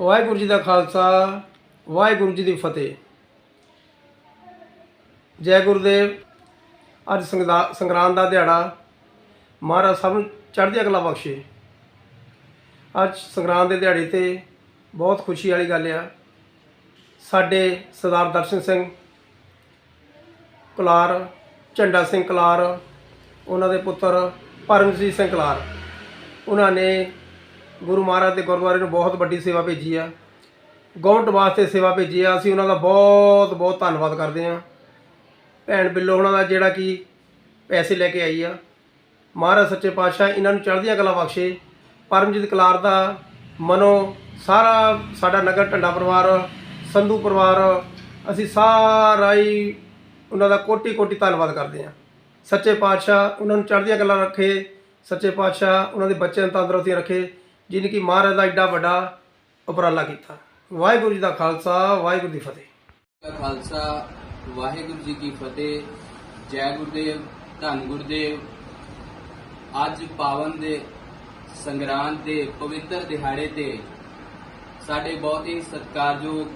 ਵਾਹਿਗੁਰੂ ਜੀ ਦਾ ਖਾਲਸਾ, ਵਾਹਿਗੁਰੂ ਜੀ ਦੀ ਫਤਿਹ। ਜੈ ਗੁਰਦੇਵ, ਅੱਜ ਸੰਗਦਾ- ਸੰਗਰਾਂਦ ਦਾ ਦਿਹਾੜਾ। ਮਹਾਰਾਜ ਸਭ ਨੂੰ ਚੜ੍ਹਦੀ ਅਗਲਾ ਬਖਸ਼ੇ। ਅੱਜ ਸੰਗਰਾਂਦ ਦੇ ਦਿਹਾੜੇ ਤੇ ਬਹੁਤ ਖੁਸ਼ੀ ਵਾਲੀ ਗੱਲ ਆ। ਸਾਡੇ ਸਰਦਾਰ ਦਰਸ਼ਨ ਸਿੰਘ ਕੁਲਾਰ, ਝੰਡਾ ਸਿੰਘ ਕੁਲਾਰ, ਉਹਨਾਂ ਦੇ ਪੁੱਤਰ ਪਰਮਜੀਤ ਸਿੰਘ ਕਲਾਰ, ਉਹਨਾਂ ਨੇ ਗੁਰੂ ਮਹਾਰਾਜ ਦੇ ਗੁਰਦੁਆਰੇ ਨੂੰ ਬਹੁਤ ਵੱਡੀ ਸੇਵਾ ਭੇਜੀ ਆ। ਗੌਂਟ ਵਾਸਤੇ ਸੇਵਾ ਭੇਜੀ ਆ। ਅਸੀਂ ਉਹਨਾਂ ਦਾ ਬਹੁਤ ਬਹੁਤ ਧੰਨਵਾਦ ਕਰਦੇ ਆ। ਭੈਣ ਬਿੱਲੋ ਉਹਨਾਂ ਦਾ ਜਿਹੜਾ ਕਿ ਪੈਸੇ ਲੈ ਕੇ ਆਈ ਆ। ਮਹਾਰਾਜ ਸੱਚੇ ਪਾਤਸ਼ਾਹ ਇਹਨਾਂ ਨੂੰ ਚੜ੍ਹਦੀਆਂ ਕਲਾ ਬਖਸ਼ੇ। ਪਰਮਜੀਤ ਕਲਾਰ ਦਾ ਮਨੋ ਸਾਰਾ ਸਾਡਾ ਨਗਰ, ਢੰਡਾ ਪਰਿਵਾਰ, ਸੰਧੂ ਪਰਿਵਾਰ, ਅਸੀਂ ਸਾਰਾ ਹੀ ਉਹਨਾਂ ਦਾ ਕੋਟੀ ਕੋਟੀ ਧੰਨਵਾਦ ਕਰਦੇ ਆ। ਸੱਚੇ ਪਾਤਸ਼ਾਹ ਉਹਨਾਂ ਨੂੰ ਚੜ੍ਹਦੀਆਂ ਕਲਾ ਰੱਖੇ। ਸੱਚੇ ਪਾਤਸ਼ਾਹ ਉਹਨਾਂ ਦੇ ਬੱਚਿਆਂ ਨੂੰ ਤੰਦਰੁਸਤੀ ਰੱਖੇ। ਜਿਨ ਕੀ ਮਹਾਰਾਜ ਦਾ ਐਡਾ ਵੱਡਾ ਉਪਰਾਲਾ ਕੀਤਾ। ਵਾਹਿਗੁਰੂ ਜੀ ਦਾ ਖਾਲਸਾ ਵਾਹਿਗੁਰੂ ਦੀ ਫਤਿਹ। ਦਾ ਖਾਲਸਾ ਵਾਹਿਗੁਰੂ ਜੀ ਕੀ ਫਤਿਹ। ਜੈ ਗੁਰਦੇਵ ਧੰਨ ਗੁਰਦੇਵ। ਅੱਜ ਪਾਵਨ ਦੇ ਸੰਗਰਾਂਦ ਦੇ ਪਵਿੱਤਰ ਦਿਹਾੜੇ ਤੇ ਸਾਡੇ ਬਹੁਤ ਹੀ ਸਤਿਕਾਰਯੋਗ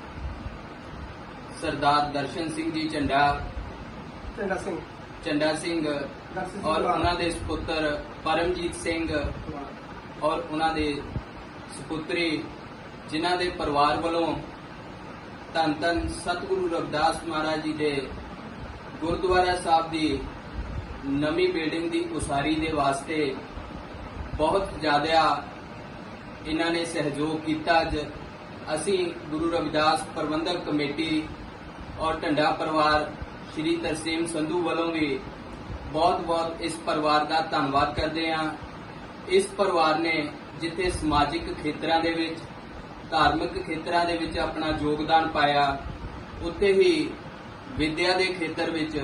ਸਰਦਾਰ ਦਰਸ਼ਨ ਸਿੰਘ ਜੀ ਝੰਡਾ ਚੰਗਾ ਸਿੰਘ। ਝੰਡਾ ਸਿੰਘ ਔਰ। ਉਹਨਾਂ ਦੇ ਸੁਪੁੱਤਰ ਪਰਮਜੀਤ ਸਿੰਘ। ਔਰ ਉਹਨਾਂ ਦੇ ਸੁਪੁੱਤਰੀ, ਜਿਨ੍ਹਾਂ ਦੇ ਪਰਿਵਾਰ ਵੱਲੋਂ ਧੰਨ ਧੰਨ ਸਤਿਗੁਰੂ ਰਵਿਦਾਸ ਮਹਾਰਾਜ ਜੀ ਦੇ ਗੁਰਦੁਆਰਾ ਸਾਹਿਬ ਦੀ ਨਵੀਂ ਬਿਲਡਿੰਗ ਦੀ ਉਸਾਰੀ ਦੇ ਵਾਸਤੇ ਬਹੁਤ ਜ਼ਿਆਦਾ ਇਹਨਾਂ ਨੇ ਸਹਿਯੋਗ ਕੀਤਾ। ਅੱਜ ਅਸੀਂ ਗੁਰੂ ਰਵਿਦਾਸ ਪ੍ਰਬੰਧਕ ਕਮੇਟੀ ਔਰ ਢੰਡਾ ਪਰਿਵਾਰ ਸ਼੍ਰੀ ਤਰਸੀਮ ਸੰਧੂ ਵੱਲੋਂ ਵੀ ਬਹੁਤ-ਬਹੁਤ ਇਸ ਪਰਿਵਾਰ ਦਾ ਧੰਨਵਾਦ ਕਰਦੇ ਹਾਂ। ਇਸ ਪਰਿਵਾਰ ਨੇ ਜਿੱਥੇ ਸਮਾਜਿਕ ਖੇਤਰਾਂ ਦੇ ਵਿੱਚ, ਧਾਰਮਿਕ ਖੇਤਰਾਂ ਦੇ ਵਿੱਚ ਆਪਣਾ ਯੋਗਦਾਨ ਪਾਇਆ, ਉੱਥੇ ਹੀ ਵਿਦਿਆ ਦੇ ਖੇਤਰ ਵਿੱਚ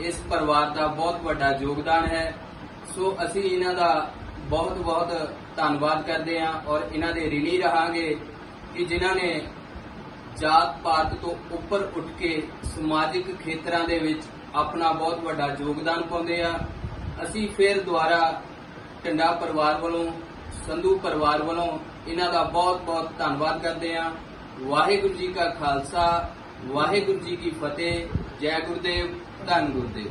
ਇਸ ਪਰਿਵਾਰ ਦਾ ਬਹੁਤ ਵੱਡਾ ਯੋਗਦਾਨ ਹੈ। ਸੋ ਅਸੀਂ ਇਹਨਾਂ ਦਾ ਬਹੁਤ-ਬਹੁਤ ਧੰਨਵਾਦ ਕਰਦੇ ਹਾਂ ਔਰ ਇਹਨਾਂ ਦੇ ਰਿਣੀ ਰਹਾਂਗੇ ਕਿ ਜਿਨ੍ਹਾਂ ਨੇ ਜਾਤ ਪਾਤ ਤੋਂ ਉੱਪਰ ਉੱਠ ਕੇ ਸਮਾਜਿਕ ਖੇਤਰਾਂ ਦੇ ਵਿੱਚ ਆਪਣਾ ਬਹੁਤ ਵੱਡਾ ਯੋਗਦਾਨ ਪਾਉਂਦੇ ਆ। ਅਸੀਂ ਫਿਰ ਦੁਬਾਰਾ ਟੰਡਾ ਪਰਿਵਾਰ ਵੱਲੋਂ, ਸੰਧੂ ਪਰਿਵਾਰ ਵੱਲੋਂ ਇਹਨਾਂ ਦਾ ਬਹੁਤ ਬਹੁਤ ਧੰਨਵਾਦ ਕਰਦੇ ਹਾਂ। ਵਾਹਿਗੁਰੂ ਜੀ ਕਾ ਖਾਲਸਾ, ਵਾਹਿਗੁਰੂ ਜੀ ਕੀ ਫਤਿਹ, ਜੈ ਗੁਰਦੇਵ, ਧੰਨ ਗੁਰਦੇਵ।